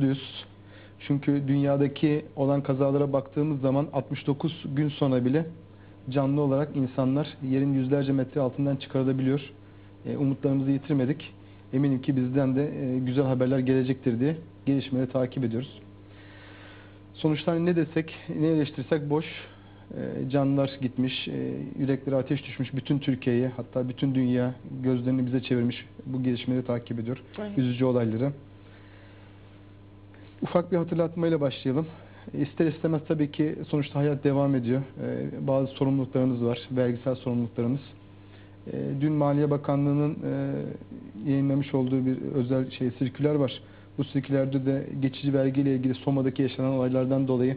Düz. Çünkü dünyadaki olan kazalara baktığımız zaman 69 gün sonra bile canlı olarak insanlar yerin yüzlerce metre altından çıkarılabiliyor. E, umutlarımızı yitirmedik. Eminim ki bizden de e, güzel haberler gelecektir diye gelişmeleri takip ediyoruz. Sonuçta hani ne desek, ne eleştirsek boş. E, canlılar gitmiş, e, yürekleri ateş düşmüş bütün Türkiye'ye hatta bütün dünya gözlerini bize çevirmiş bu gelişmeleri takip ediyor. Evet. Üzücü olayları. Ufak bir hatırlatmayla başlayalım. İster istemez tabii ki sonuçta hayat devam ediyor. Ee, bazı sorumluluklarımız var, vergisel sorumluluklarımız. Ee, dün Maliye Bakanlığı'nın e, yayınlamış olduğu bir özel şey sirküler var. Bu sirkülerde de geçici vergiyle ilgili Soma'daki yaşanan olaylardan dolayı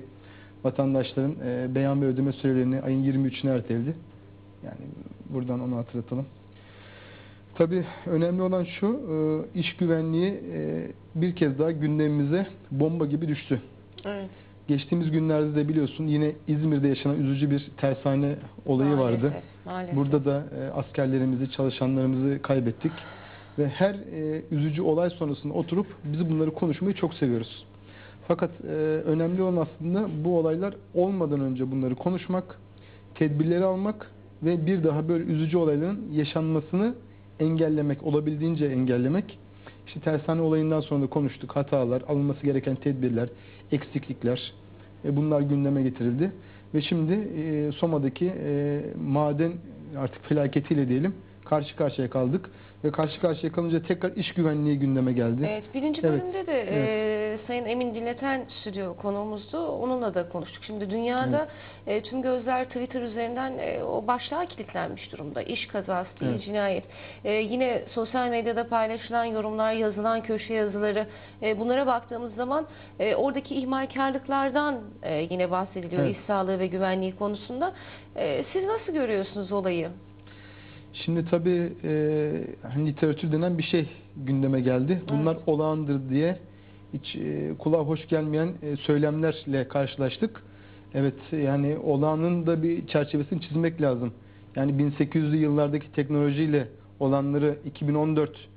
vatandaşların e, beyan ve ödeme sürelerini ayın 23'üne erteledi. Yani buradan onu hatırlatalım. Tabii önemli olan şu, e, iş güvenliği bir kez daha gündemimize bomba gibi düştü. Evet. Geçtiğimiz günlerde de biliyorsun yine İzmir'de yaşanan üzücü bir tersane olayı Maalesef, vardı. Maalesef. Burada da e, askerlerimizi, çalışanlarımızı kaybettik. Ve her e, üzücü olay sonrasında oturup biz bunları konuşmayı çok seviyoruz. Fakat e, önemli olan aslında bu olaylar olmadan önce bunları konuşmak, tedbirleri almak ve bir daha böyle üzücü olayların yaşanmasını engellemek, olabildiğince engellemek. İşte tersane olayından sonra da konuştuk. Hatalar, alınması gereken tedbirler, eksiklikler e, bunlar gündeme getirildi. Ve şimdi e, Soma'daki e, maden artık felaketiyle diyelim karşı karşıya kaldık. Ve karşı karşıya kalınca tekrar iş güvenliği gündeme geldi. Evet, birinci Evet, bölümde de e, Sayın Emin Dinleten stüdyo konuğumuzdu. Onunla da konuştuk. Şimdi dünyada e, tüm gözler Twitter üzerinden e, o başlığa kilitlenmiş durumda. İş kazası değil, Evet. cinayet. E, yine sosyal medyada paylaşılan yorumlar, yazılan köşe yazıları e, bunlara baktığımız zaman e, oradaki ihmalkarlıklardan e, yine bahsediliyor Evet. iş sağlığı ve güvenliği konusunda. E, siz nasıl görüyorsunuz olayı? Şimdi tabii e, hani literatür denen bir şey gündeme geldi. Bunlar olağandır diye hiç e, kulağa hoş gelmeyen e, söylemlerle karşılaştık. Evet yani olağanın da bir çerçevesini çizmek lazım. Yani 1800'lü yıllardaki teknolojiyle olanları 2014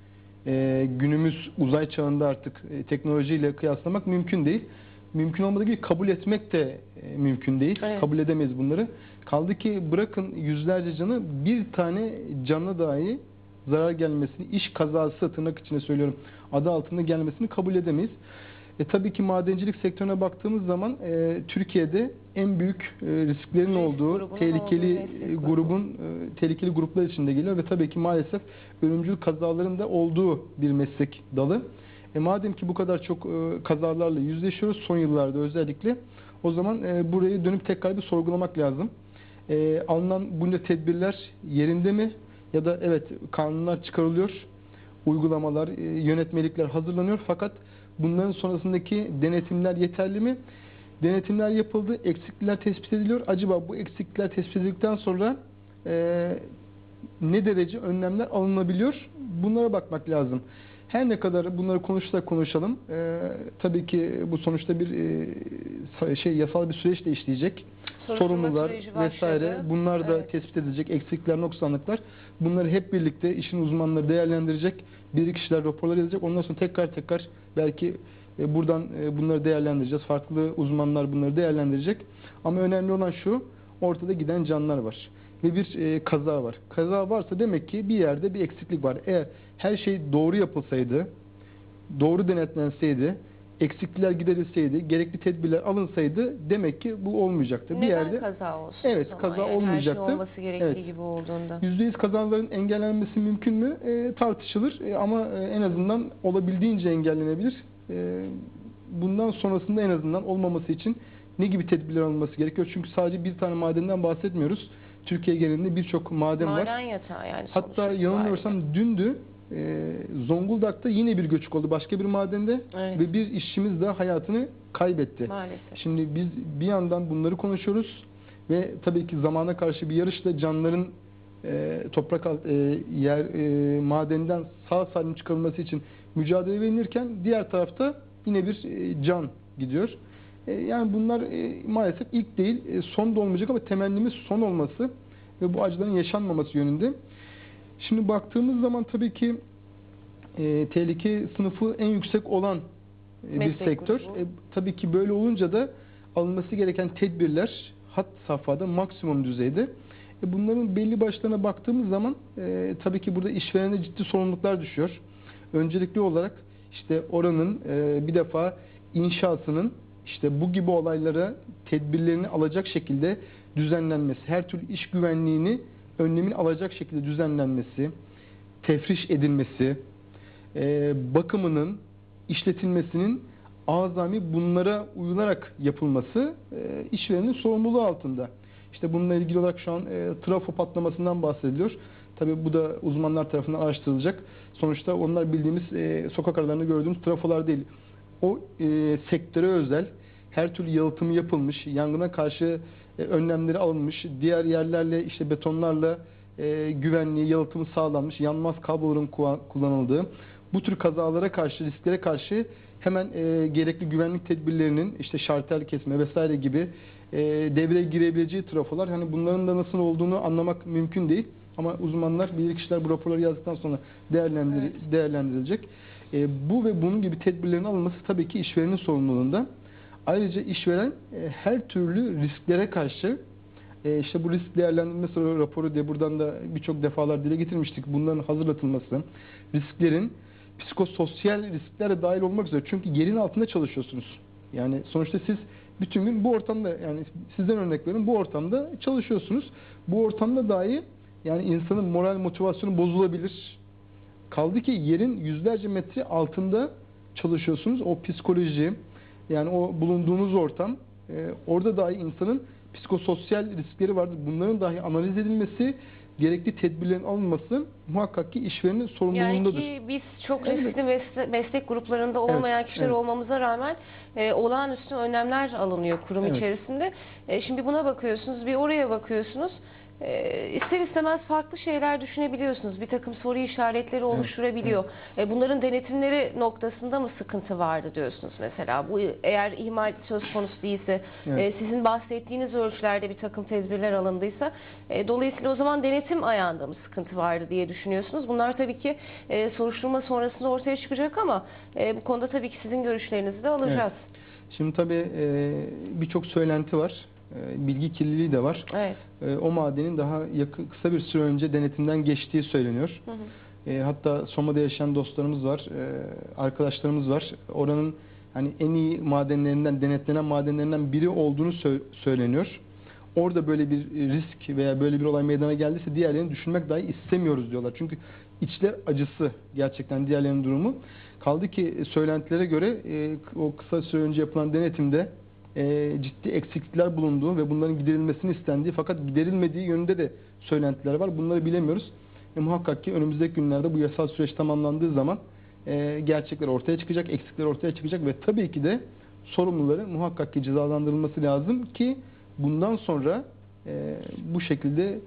e, günümüz uzay çağında artık e, teknolojiyle kıyaslamak mümkün değil. Mümkün olmadığı gibi kabul etmek de e, mümkün değil. Evet. Kabul edemeyiz bunları. Kaldı ki bırakın yüzlerce canı bir tane canı dahi zarar gelmesini, iş kazası tırnak içine söylüyorum adı altında gelmesini kabul edemeyiz. E, tabii ki madencilik sektörüne baktığımız zaman e, Türkiye'de en büyük e, risklerin Risk olduğu grubunun tehlikeli olduğu grubun e, tehlikeli gruplar içinde geliyor ve tabii ki maalesef ölümcül kazaların da olduğu bir meslek dalı. E, madem ki bu kadar çok e, kazalarla yüzleşiyoruz son yıllarda özellikle o zaman e, burayı dönüp tekrar bir sorgulamak lazım. E, alınan bunca tedbirler yerinde mi? Ya da evet kanunlar çıkarılıyor, uygulamalar, e, yönetmelikler hazırlanıyor fakat bunların sonrasındaki denetimler yeterli mi? Denetimler yapıldı, eksiklikler tespit ediliyor. Acaba bu eksiklikler tespit edildikten sonra e, ne derece önlemler alınabiliyor? Bunlara bakmak lazım. Her ne kadar bunları konuşsak konuşalım, e, tabii ki bu sonuçta bir e, şey yasal bir süreçle işleyecek. Soruşturma Sorumlular vesaire bunlar da Evet. tespit edilecek eksiklikler, noksanlıklar. Bunları hep birlikte işin uzmanları değerlendirecek. Bir kişiler raporlar yazacak. Ondan sonra tekrar tekrar belki e, buradan e, bunları değerlendireceğiz. Farklı uzmanlar bunları değerlendirecek. Ama önemli olan şu, ortada giden canlar var. Ve bir e, kaza var. Kaza varsa demek ki bir yerde bir eksiklik var. Eğer her şey doğru yapılsaydı, doğru denetlenseydi, eksiklikler giderilseydi, gerekli tedbirler alınsaydı demek ki bu olmayacaktı. Neden bir yerde kaza olsun? Evet, kaza Yani olmayacaktı. Her şey olması gerektiği Evet. gibi olduğunda. %100 kazaların engellenmesi mümkün mü? E, tartışılır E, ama e, en azından olabildiğince engellenebilir. E, bundan sonrasında en azından olmaması için ne gibi tedbirler alınması gerekiyor? Çünkü sadece bir tane madenden bahsetmiyoruz. Türkiye genelinde birçok maden, Maden var. yatağı yani. Hatta yanılmıyorsam dündü e, Zonguldak'ta yine bir göçük oldu başka bir madende Evet. ve bir işçimiz de hayatını kaybetti. Maalesef. Şimdi biz bir yandan bunları konuşuyoruz ve tabii ki zamana karşı bir yarışla canların e, toprak alt, e, yer e, madeninden sağ salim çıkarılması için mücadele verilirken diğer tarafta yine bir e, can gidiyor. E, yani bunlar e, maalesef ilk değil, e, son da olmayacak ama temennimiz son olması ve bu acıların yaşanmaması yönünde. Şimdi baktığımız zaman tabii ki e, tehlike sınıfı en yüksek olan e, bir sektör. E, tabii ki böyle olunca da alınması gereken tedbirler hat safhada maksimum düzeyde. E, bunların belli başlarına baktığımız zaman e, tabii ki burada işverene ciddi sorumluluklar düşüyor. Öncelikli olarak işte oranın e, bir defa inşaatının işte bu gibi olaylara tedbirlerini alacak şekilde düzenlenmesi, her türlü iş güvenliğini önlemini alacak şekilde düzenlenmesi, tefriş edilmesi, e, bakımının, işletilmesinin azami bunlara uyularak yapılması e, işverenin sorumluluğu altında. İşte bununla ilgili olarak şu an e, trafo patlamasından bahsediliyor. Tabii bu da uzmanlar tarafından araştırılacak. Sonuçta onlar bildiğimiz e, sokak aralarında gördüğümüz trafolar değil. O e, sektöre özel her türlü yalıtımı yapılmış, yangına karşı e, önlemleri alınmış, diğer yerlerle işte betonlarla e, güvenliği, yalıtımı sağlanmış, yanmaz kabloların kullanıldığı, bu tür kazalara karşı, risklere karşı hemen e, gerekli güvenlik tedbirlerinin işte şartel kesme vesaire gibi e, devreye girebileceği trafolar hani bunların da nasıl olduğunu anlamak mümkün değil. Ama uzmanlar, bilirkişiler bu raporları yazdıktan sonra değerlendir Evet. değerlendirilecek. E, bu ve bunun gibi tedbirlerin alınması tabii ki işverenin sorumluluğunda. Ayrıca işveren e, her türlü risklere karşı e, işte bu risk değerlendirme raporu diye buradan da birçok defalar dile getirmiştik. Bunların hazırlatılması, risklerin psikososyal risklere dahil olmak üzere. Çünkü yerin altında çalışıyorsunuz. Yani sonuçta siz bütün gün bu ortamda yani sizden örnek verin bu ortamda çalışıyorsunuz. Bu ortamda dahi yani insanın moral motivasyonu bozulabilir. Kaldı ki yerin yüzlerce metre altında çalışıyorsunuz. O psikoloji yani o bulunduğunuz ortam e, orada dahi insanın psikososyal riskleri vardır. Bunların dahi analiz edilmesi, gerekli tedbirlerin alınması muhakkak ki işverenin Yani sorumluluğundadır. ki biz çok Evet. riskli mesle- meslek gruplarında olmayan Evet, kişiler evet. olmamıza rağmen e, olağanüstü önlemler alınıyor kurum Evet. içerisinde. E, şimdi buna bakıyorsunuz, bir oraya bakıyorsunuz. E, ister istemez farklı şeyler düşünebiliyorsunuz. Bir takım soru işaretleri oluşturabiliyor. E, bunların denetimleri noktasında mı sıkıntı vardı diyorsunuz mesela? Bu eğer ihmal söz konusu değilse, e, sizin bahsettiğiniz ölçülerde bir takım tedbirler alındıysa, e, dolayısıyla o zaman denetim ayağında mı sıkıntı vardı diye düşünüyorsunuz? Bunlar tabii ki e, soruşturma sonrasında ortaya çıkacak ama e, bu konuda tabii ki sizin görüşlerinizi de alacağız. Şimdi tabii e, birçok söylenti var. E, bilgi kirliliği de var. Evet. E, o madenin daha yakın, kısa bir süre önce denetimden geçtiği söyleniyor. Hı hı. E, hatta Soma'da yaşayan dostlarımız var, e, arkadaşlarımız var. Oranın hani en iyi madenlerinden, denetlenen madenlerinden biri olduğunu sö- söyleniyor. Orada böyle bir risk veya böyle bir olay meydana geldiyse diğerlerini düşünmek dahi istemiyoruz diyorlar. Çünkü içler acısı gerçekten diğerlerinin durumu. Kaldı ki söylentilere göre e, o kısa süre önce yapılan denetimde e, ciddi eksiklikler bulunduğu ve bunların giderilmesini istendiği fakat giderilmediği yönünde de söylentiler var. Bunları bilemiyoruz. E, muhakkak ki önümüzdeki günlerde bu yasal süreç tamamlandığı zaman e, gerçekler ortaya çıkacak, eksikler ortaya çıkacak ve tabii ki de sorumluları muhakkak ki cezalandırılması lazım ki bundan sonra e, bu şekilde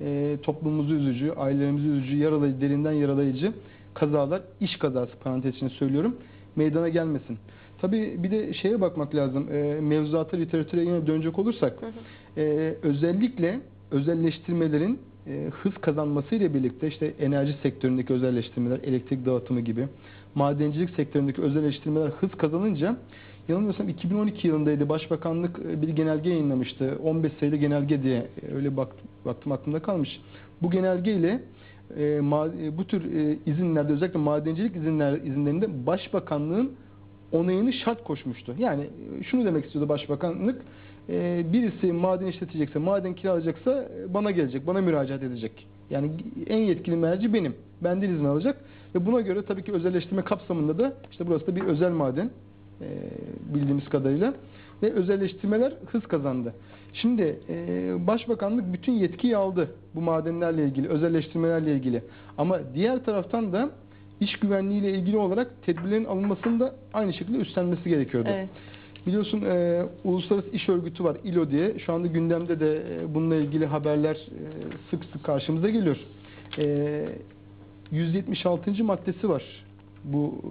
e, toplumumuzu üzücü, ailelerimizi üzücü, yaralayıcı, derinden yaralayıcı kazalar, iş kazası parantez içinde söylüyorum, meydana gelmesin. Tabii bir de şeye bakmak lazım. E, mevzuata, literatüre yine dönecek olursak Hı hı. e, özellikle özelleştirmelerin e, hız kazanması ile birlikte işte enerji sektöründeki özelleştirmeler, elektrik dağıtımı gibi, madencilik sektöründeki özelleştirmeler hız kazanınca yanılmıyorsam 2012 yılındaydı Başbakanlık e, bir genelge yayınlamıştı. 15 sayılı genelge diye e, öyle bak, baktım aklımda kalmış. Bu genelge ile e, ma- e, bu tür e, izinlerde özellikle madencilik izinler izinlerinde Başbakanlığın onayını şart koşmuştu. Yani e, şunu demek istiyordu Başbakanlık. e, Birisi maden işletecekse, maden kiralayacaksa e, bana gelecek, bana müracaat edecek. Yani en yetkili merci benim. Benden izin alacak. Ve buna göre tabii ki özelleştirme kapsamında da işte burası da bir özel maden bildiğimiz kadarıyla. Ve özelleştirmeler hız kazandı. Şimdi Başbakanlık bütün yetkiyi aldı bu madenlerle ilgili, özelleştirmelerle ilgili. Ama diğer taraftan da iş güvenliği ile ilgili olarak tedbirlerin alınmasını da aynı şekilde üstlenmesi gerekiyordu. Evet. Biliyorsun e, Uluslararası İş Örgütü var ILO diye. Şu anda gündemde de e, bununla ilgili haberler e, sık sık karşımıza geliyor. E, 176. maddesi var. Bu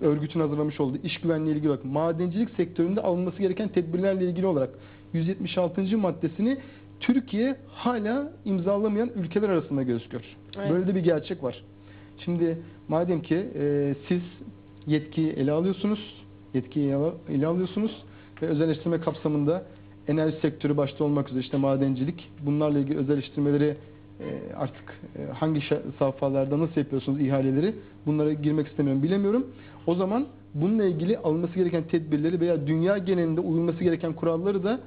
örgütün hazırlamış olduğu iş güvenliği ilgili olarak madencilik sektöründe alınması gereken tedbirlerle ilgili olarak 176. maddesini Türkiye hala imzalamayan ülkeler arasında gözüküyor. Evet. Böyle de bir gerçek var. Şimdi madem ki e, siz yetkiyi ele alıyorsunuz, yetkiyi ele- alıyorsunuz ve özelleştirme kapsamında enerji sektörü başta olmak üzere işte madencilik bunlarla ilgili özelleştirmeleri e, artık e, hangi safhalarda nasıl yapıyorsunuz ihaleleri bunlara girmek istemiyorum bilemiyorum. O zaman bununla ilgili alınması gereken tedbirleri veya dünya genelinde uyulması gereken kuralları da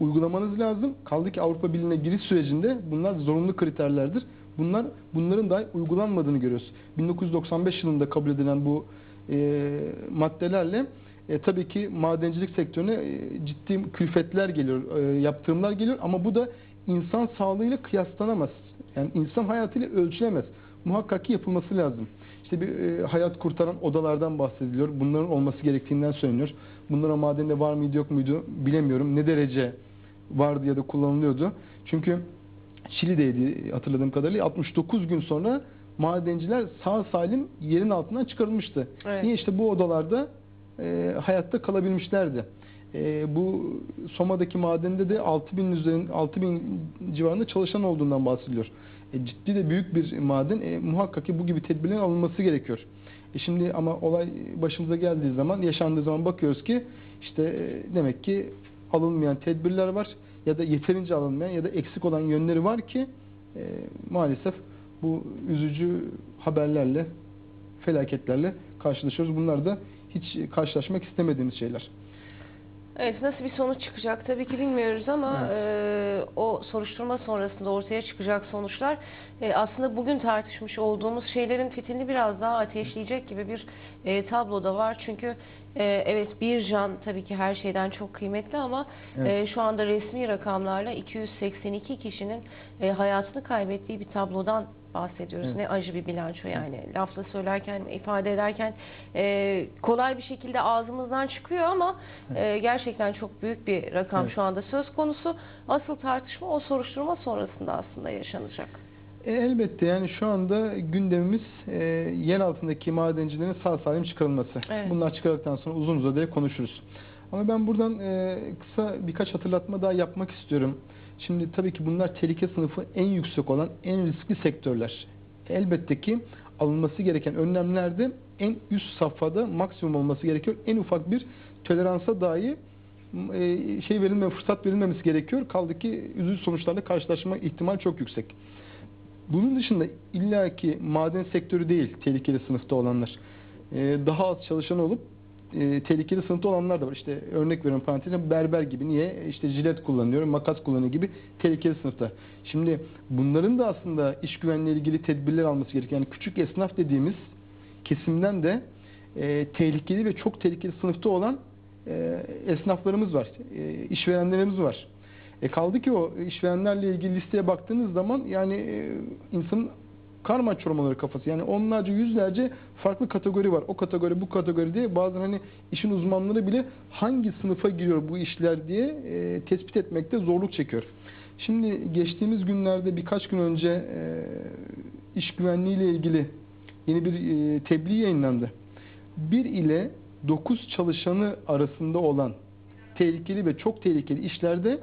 uygulamanız lazım. Kaldı ki Avrupa Birliği'ne giriş sürecinde bunlar zorunlu kriterlerdir. Bunlar bunların da uygulanmadığını görüyoruz. 1995 yılında kabul edilen bu e, maddelerle e, tabii ki madencilik sektörüne e, ciddi külfetler geliyor, e, yaptırımlar geliyor ama bu da insan sağlığıyla kıyaslanamaz. Yani insan hayatıyla ölçülemez. Muhakkak ki yapılması lazım. İşte bir e, hayat kurtaran odalardan bahsediliyor. Bunların olması gerektiğinden söyleniyor. Bunlara madende var mıydı yok muydu bilemiyorum. Ne derece vardı ya da kullanılıyordu. Çünkü Şili'deydi hatırladığım kadarıyla 69 gün sonra madenciler sağ salim yerin altından çıkarılmıştı. Evet. Niye işte bu odalarda e, hayatta kalabilmişlerdi. E, bu Soma'daki madende de 6000 üzerinde 6000 civarında çalışan olduğundan bahsediliyor. E, ciddi de büyük bir maden. E, muhakkak ki bu gibi tedbirlerin alınması gerekiyor. E, şimdi ama olay başımıza geldiği zaman, yaşandığı zaman bakıyoruz ki işte e, demek ki alınmayan tedbirler var ya da yeterince alınmayan ya da eksik olan yönleri var ki e, maalesef bu üzücü haberlerle, felaketlerle karşılaşıyoruz. Bunlar da hiç karşılaşmak istemediğimiz şeyler. Evet nasıl bir sonuç çıkacak tabii ki bilmiyoruz ama e, o soruşturma sonrasında ortaya çıkacak sonuçlar e, aslında bugün tartışmış olduğumuz şeylerin fitilini biraz daha ateşleyecek gibi bir e, tablo da var. Çünkü e, evet bir can tabii ki her şeyden çok kıymetli ama Evet. e, şu anda resmi rakamlarla 282 kişinin e, hayatını kaybettiği bir tablodan bahsediyoruz. Evet. Ne acı bir bilanço yani. Lafla söylerken, ifade ederken e, kolay bir şekilde ağzımızdan çıkıyor ama e, gerçekten çok büyük bir rakam Evet. şu anda söz konusu. Asıl tartışma o soruşturma sonrasında aslında yaşanacak. E, elbette yani şu anda gündemimiz e, yer altındaki madencilerin sağ salim çıkarılması. Evet. Bunlar çıkarıldıktan sonra uzun uzadıya konuşuruz. Ama ben buradan e, kısa birkaç hatırlatma daha yapmak istiyorum. Şimdi tabii ki bunlar tehlike sınıfı en yüksek olan en riskli sektörler. Elbette ki alınması gereken önlemlerde en üst safhada maksimum olması gerekiyor. En ufak bir toleransa dahi e, şey verilme, fırsat verilmemesi gerekiyor. Kaldı ki üzücü sonuçlarla karşılaşma ihtimal çok yüksek. Bunun dışında illaki maden sektörü değil tehlikeli sınıfta olanlar. Ee, daha az çalışan olup e, tehlikeli sınıfta olanlar da var. İşte örnek veriyorum parantezine berber gibi. Niye? İşte jilet kullanıyor, makas kullanıyor gibi tehlikeli sınıfta. Şimdi bunların da aslında iş güvenliği ilgili tedbirler alması gerekiyor. Yani küçük esnaf dediğimiz kesimden de e, tehlikeli ve çok tehlikeli sınıfta olan e, esnaflarımız var. E, işverenlerimiz var. E kaldı ki o işverenlerle ilgili listeye baktığınız zaman yani e, insanın karma çormaları kafası. Yani onlarca yüzlerce farklı kategori var. O kategori bu kategori diye bazen hani işin uzmanları bile hangi sınıfa giriyor bu işler diye e, tespit etmekte zorluk çekiyor. Şimdi geçtiğimiz günlerde birkaç gün önce e, iş güvenliği ile ilgili yeni bir e, tebliğ yayınlandı. 1 ile 9 çalışanı arasında olan tehlikeli ve çok tehlikeli işlerde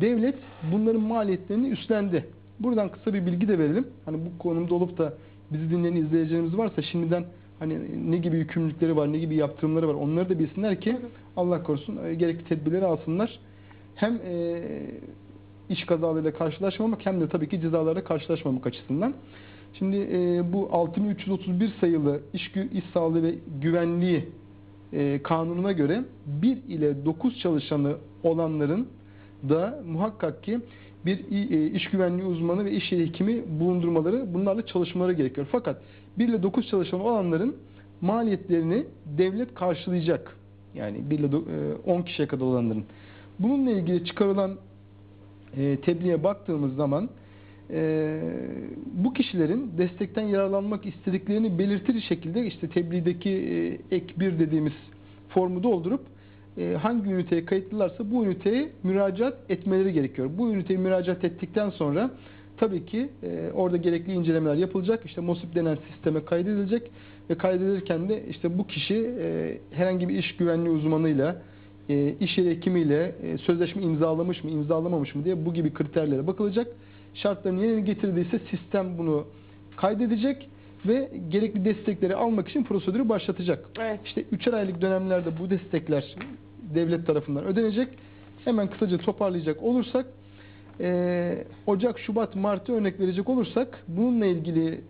devlet bunların maliyetlerini üstlendi. Buradan kısa bir bilgi de verelim. Hani bu konumda olup da bizi dinleyen izleyicilerimiz varsa şimdiden hani ne gibi yükümlülükleri var, ne gibi yaptırımları var onları da bilsinler ki Allah korusun e, gerekli tedbirleri alsınlar. Hem e, iş kazalarıyla karşılaşmamak hem de tabii ki cezalarla karşılaşmamak açısından. Şimdi e, bu 6331 sayılı iş, iş sağlığı ve güvenliği e, kanununa göre 1 ile 9 çalışanı olanların da muhakkak ki bir e, iş güvenliği uzmanı ve iş yeri hekimi bulundurmaları, bunlarla çalışmaları gerekiyor. Fakat 1 ile 9 çalışan olanların maliyetlerini devlet karşılayacak. Yani 1 ile do- e, 10 kişiye kadar olanların. Bununla ilgili çıkarılan e, tebliğe baktığımız zaman bu kişilerin destekten yararlanmak istediklerini belirtir şekilde işte tebliğdeki ek 1 dediğimiz formu doldurup hangi üniteye kayıtlılarsa bu üniteye müracaat etmeleri gerekiyor. Bu üniteye müracaat ettikten sonra tabii ki e, orada gerekli incelemeler yapılacak. İşte MOSIP denen sisteme kaydedilecek ve kaydedilirken de işte bu kişi e, herhangi bir iş güvenliği uzmanıyla e, iş yeri hekimiyle e, sözleşme imzalamış mı, imzalamamış mı diye bu gibi kriterlere bakılacak. Şartların yerine getirdiyse sistem bunu kaydedecek ve gerekli destekleri almak için prosedürü başlatacak. Evet. İşte 3'er aylık dönemlerde bu destekler devlet tarafından ödenecek. Hemen kısaca toparlayacak olursak eee, Ocak, Şubat, Mart'ı örnek verecek olursak bununla ilgili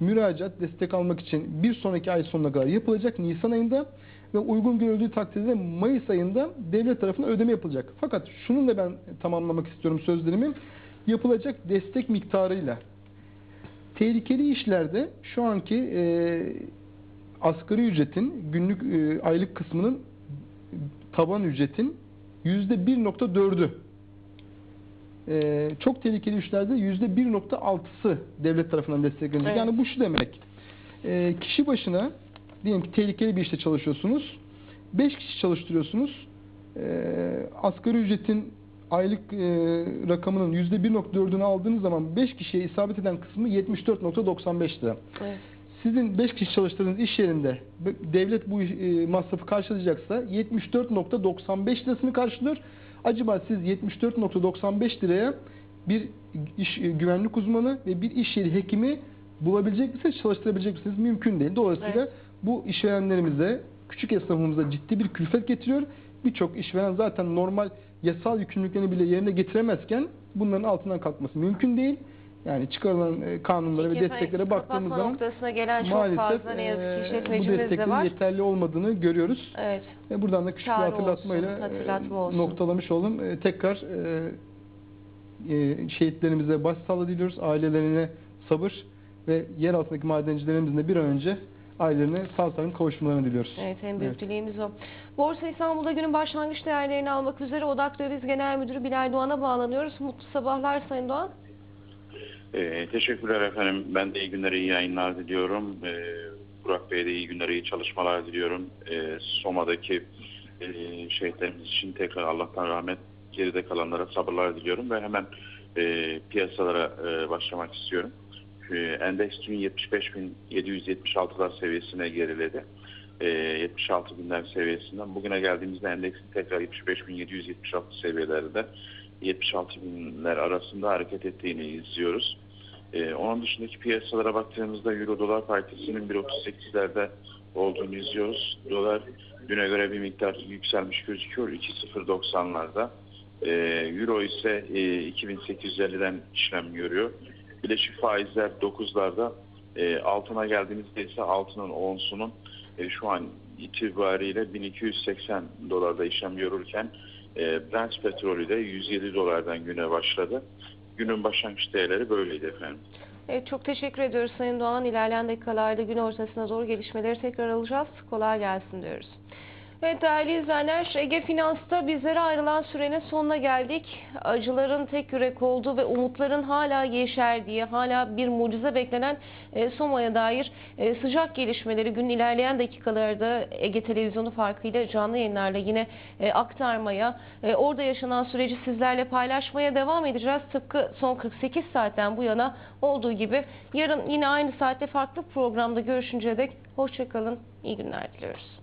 müracaat destek almak için bir sonraki ay sonuna kadar yapılacak Nisan ayında ve uygun görüldüğü takdirde Mayıs ayında devlet tarafından ödeme yapılacak. Fakat şunun da ben tamamlamak istiyorum sözlerimi. Yapılacak destek miktarıyla tehlikeli işlerde şu anki e, asgari ücretin günlük e, aylık kısmının taban ücretin yüzde 1.4'ü e, çok tehlikeli işlerde yüzde 1.6'sı devlet tarafından desteklenecek. Evet. Yani bu şu demek. E, kişi başına diyelim ki tehlikeli bir işte çalışıyorsunuz. 5 kişi çalıştırıyorsunuz. E, asgari ücretin aylık e, rakamının yüzde 1.4'ünü aldığınız zaman 5 kişiye isabet eden kısmı 74.95 lira. Evet. Sizin 5 kişi çalıştırdığınız iş yerinde devlet bu e, masrafı karşılayacaksa 74.95 lirasını karşılıyor. Acaba siz 74.95 liraya bir iş e, güvenlik uzmanı ve bir iş yeri hekimi bulabilecek misiniz, çalıştırabilecek misiniz? Mümkün değil. Dolayısıyla Evet. bu işverenlerimize, küçük esnafımıza ciddi bir külfet getiriyor. Birçok işveren zaten normal yasal yükümlülüklerini bile yerine getiremezken bunların altından kalkması mümkün değil. Yani çıkarılan e, kanunlara ve desteklere baktığımız zaman noktasına gelen çok maalesef fazla ne yazık ki e, bu işletmecimiz de desteklerin var. yeterli olmadığını görüyoruz. Evet. Buradan da küçük bir Çağrı hatırlatmayla olsun, e, hatırlatma olsun. noktalamış. E, tekrar şehitlerimize başsağlığı diliyoruz. Ailelerine sabır ve yer altındaki madencilerimizin de bir an önce ailelerine sağ salim kavuşmalarını diliyoruz. Evet en büyük Evet. dileğimiz o. Borsa İstanbul'da günün başlangıç değerlerini almak üzere Odak Döviz Genel Müdürü Bilal Doğan'a bağlanıyoruz. Mutlu sabahlar Sayın Doğan. Ee, teşekkürler efendim. Ben de iyi günler, iyi yayınlar diliyorum. Ee, Burak Bey'e de iyi günler, iyi çalışmalar diliyorum. Ee, Soma'daki e, şehitlerimiz için tekrar Allah'tan rahmet, geride kalanlara sabırlar diliyorum ve hemen e, piyasalara e, başlamak istiyorum. Ee, Endeks dün 75.776'lar seviyesine geriledi. Ee, 76 binler seviyesinden. Bugüne geldiğimizde endeksin tekrar 75.776 seviyelerde 76 binler arasında hareket ettiğini izliyoruz. Ee, onun dışındaki piyasalara baktığımızda Euro dolar paritesinin 1.38'lerde olduğunu izliyoruz. Dolar düne göre bir miktar yükselmiş gözüküyor 2.090'larda. Ee, Euro ise e, 2850'den işlem görüyor. Bileşik faizler 9'larda. E, altına geldiğimizde ise altının onsunun e, şu an itibariyle 1280 dolarda işlem görürken e, Brent petrolü de 107 dolardan güne başladı. Günün başlangıç değerleri böyleydi efendim. Evet, çok teşekkür ediyoruz Sayın Doğan. İlerleyen dakikalarda gün ortasına doğru gelişmeleri tekrar alacağız. Kolay gelsin diyoruz. Evet değerli izleyenler, Ege Finans'ta bizlere ayrılan sürenin sonuna geldik. Acıların tek yürek olduğu ve umutların hala yeşerdiği, hala bir mucize beklenen e, Soma'ya dair e, sıcak gelişmeleri gün ilerleyen dakikalarda Ege Televizyonu farkıyla canlı yayınlarla yine e, aktarmaya, e, orada yaşanan süreci sizlerle paylaşmaya devam edeceğiz. Tıpkı son 48 saatten bu yana olduğu gibi yarın yine aynı saatte farklı programda görüşünceye dek hoşçakalın, iyi günler diliyoruz.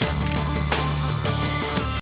Thank you.